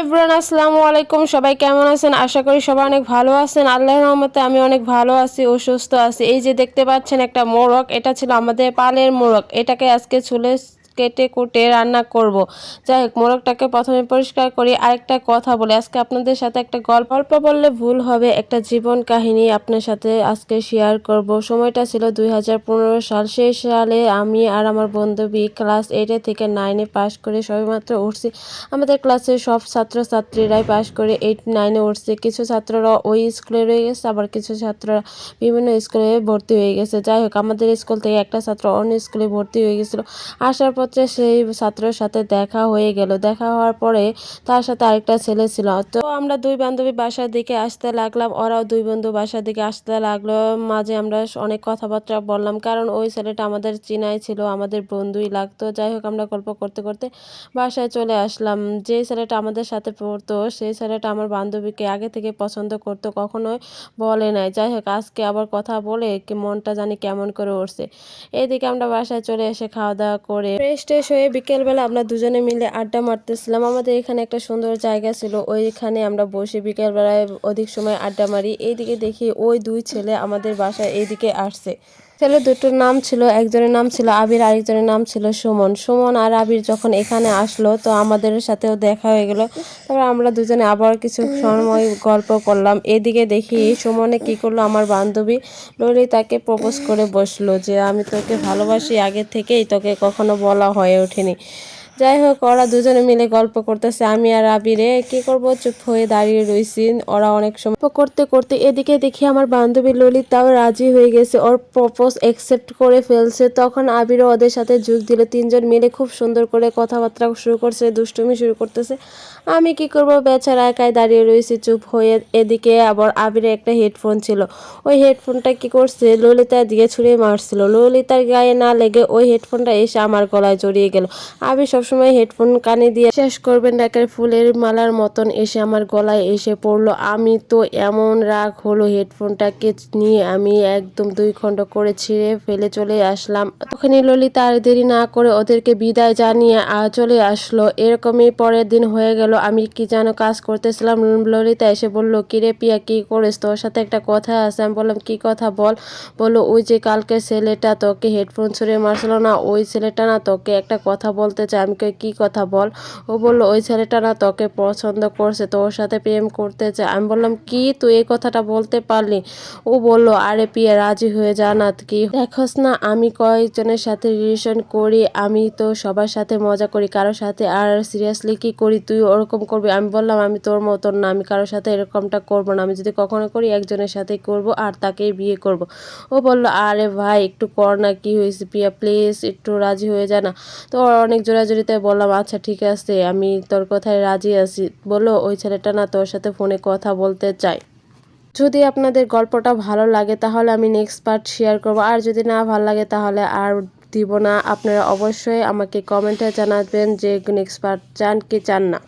Everyone আসসালামু আলাইকুম। সবাই কেমন আছেন? আশা করি সবাই অনেক ভালো আছেন। আল্লাহর রহমতে আমি অনেক ভালো আছি ও সুস্থ আছি। এই যে দেখতে পাচ্ছেন একটা মোরগ, এটা ছিল আমাদের পালের মোরগ। এটাকে আজকে চুলে কেটে কুটে রান্না করব। যাই হোক, মোরগটাকে প্রথমে পরিষ্কার করি। আরেকটা কথা বলে, আজকে আপনাদের সাথে একটা গল্প, অল্প বললে ভুল হবে। একটা জীবন কাহিনী আপনার সাথে আজকে শেয়ার করব। সময়টা ছিল দুই হাজার পনেরো সাল। সেই সালে আমি আর আমার বান্ধবী ক্লাস এইটে থেকে নাইনে পাশ করে সবেমাত্র উঠছি। আমাদের ক্লাসের সব ছাত্রছাত্রীরাই পাশ করে এইট নাইনে উঠছে। কিছু ছাত্ররা ওই স্কুলে রয়ে গেছে, আবার কিছু ছাত্ররা বিভিন্ন স্কুলে ভর্তি হয়ে গেছে। যাই হোক, আমাদের স্কুল থেকে একটা ছাত্র অন্য স্কুলে ভর্তি হয়ে গেছিল। আসার পত্রে সেই ছাত্রের সাথে দেখা হয়ে গেল। দেখা হওয়ার পরে তার সাথে আরেকটা ছেলে ছিল। তো আমরা দুই বান্ধবী বাসার দিকে আসতে লাগলাম। ওরাও দুই বন্ধু বাসার দিকে আসতে লাগল। মাঝে আমরা অনেক কথাবার্তা বললাম, কারণ ওই ছেলেটা আমাদের চিনাই ছিল, আমাদের বন্ধুই লাগতো। যাই হোক, আমরা গল্প করতে করতে বাসায় চলে আসলাম। যে ছেলেটা আমাদের সাথে পড়তো, সেই ছেলেটা আমার বান্ধবীকে আগে থেকে পছন্দ করতো, কখনোই বলে নাই। যাই হোক, আজকে আবার কথা বলে কি মনটা জানি কেমন করে উঠছে। এইদিকে আমরা বাসায় চলে এসে খাওয়া দাওয়া করে ট্রেশ হয়ে বিকেলবেলা আমরা দুজনে মিলে আড্ডা মারতেছিলাম। আমাদের এখানে একটা সুন্দর জায়গা ছিল, ওইখানে আমরা বসে বিকেলবেলায় অধিক সময় আড্ডা মারি। এইদিকে দেখি ওই দুই ছেলে আমাদের বাসায় এইদিকে আসছে। ছেলে দুটোর নাম ছিল, একজনের নাম ছিল আবির, আরেকজনের নাম ছিল সুমন। সুমন আর আবির যখন এখানে আসলো, তো আমাদের সাথেও দেখা হয়ে গেল। তারপর আমরা দুজনে আবার কিছু সময় গল্প করলাম। এদিকে দেখি সুমনে কি করল, আমার বান্ধবী ললিতাকে প্রপোজ করে বসল যে, আমি তোকে ভালোবাসি, আগে থেকেই তোকে কখনো বলা হয়ে ওঠেনি। যাই হোক ওরা দুজনে মিলে গল্প করতেছে। আমি আর আবিরে কি করব? চুপ হয়ে দাঁড়িয়ে রয়েছি ওরা অনেক সময় করতে করতে এদিকে দেখি আমার বান্ধবী ললিতাও রাজি হয়ে গেছে। ওর প্রপোজ অ্যাকসেপ্ট করে ফেলছে। তখন আবিরও ওদের সাথে যোগ দিল। তিনজন মিলে খুব সুন্দর করে কথাবার্তা শুরু করছে, দুষ্টুমি শুরু করতেছে। আমি কি করব? বেচারা একাই দাঁড়িয়ে রয়েছি চুপ হয়ে। এদিকে আবার আবিরে একটা হেডফোন ছিল। ওই হেডফোনটা কি করছে? ললিতা দিয়ে ছুঁড়ে মারছিল। ললিতার গায়ে না লেগে ওই হেডফোনটা এসে আমার গলায় জড়িয়ে গেল। আবির সবসময় হেডফোন কানে দিয়ে শেষ করবেন ডাকের ফুলের মালার মতন এসে আমার গলায় এসে পড়ল। আমি তো এমন রাগ হলো হেডফোনটাকে নিয়ে, আমি একদম দুই খণ্ড করে ছিঁড়ে ফেলে চলে আসলাম। তখনই ললিতা আর দেরি না করে ওদেরকে বিদায় জানিয়ে আর চলে আসলো। এরকমই পরের দিন হয়ে গেল। আমি কি যেন কাজ করতেছিলাম। ললিতা এসে বলল কিরে পিয়া, কি করিস? তোর সাথে একটা কথা আছে। আমি বললাম, কি কথা বল? বলল, ওই যে কালকে ছেলেটা তোকে হেডফোন ছুঁড়ে মারছিল না, ওই ছেলেটা না তোকে একটা কথা বলতে চাই আমি কি কথা বল? ও বলল, ওই ছেলেটা না তোকে পছন্দ করছে, তোর সাথে প্রেম করতে চায় আমি বললাম, কি? তুই এই কথাটা বলতে পারলি? ও বলল, আরে পিয়া, রাজি হয়ে যা না, কি দেখোস না, আমি কয়েকজনের সাথে রিলেশন করি, আমি তো সবার সাথে মজা করি, কারোর সাথে আর সিরিয়াসলি কি করি তুই ওরকম করবি? আমি বললাম, আমি তোর মতন না, আমি কারোর সাথে এরকমটা করব না, আমি যদি কখনো করি, একজনের সাথে করব আর তাকেই বিয়ে করব। ও বলল, আরে ভাই, একটু কর না, কি হয়েছে পিয়া প্লিজ একটু রাজি হয়ে যা না। তো অনেক জোরাজোরিতে বললাম আচ্ছা ঠিক আছে, আমি তোর কথায় রাজি আছি। বলো ওই ছেলেটা না তোর সাথে ফোনে কথা বলতে চাই যদি আপনাদের গল্পটা ভালো লাগে, তাহলে আমি নেক্সট পার্ট শেয়ার করব। আর যদি না ভালো লাগে, তাহলে আর দিব না। আপনারা অবশ্যই আমাকে কমেন্টে জানাবেন যে নেক্সট পার্ট চান কি চান না।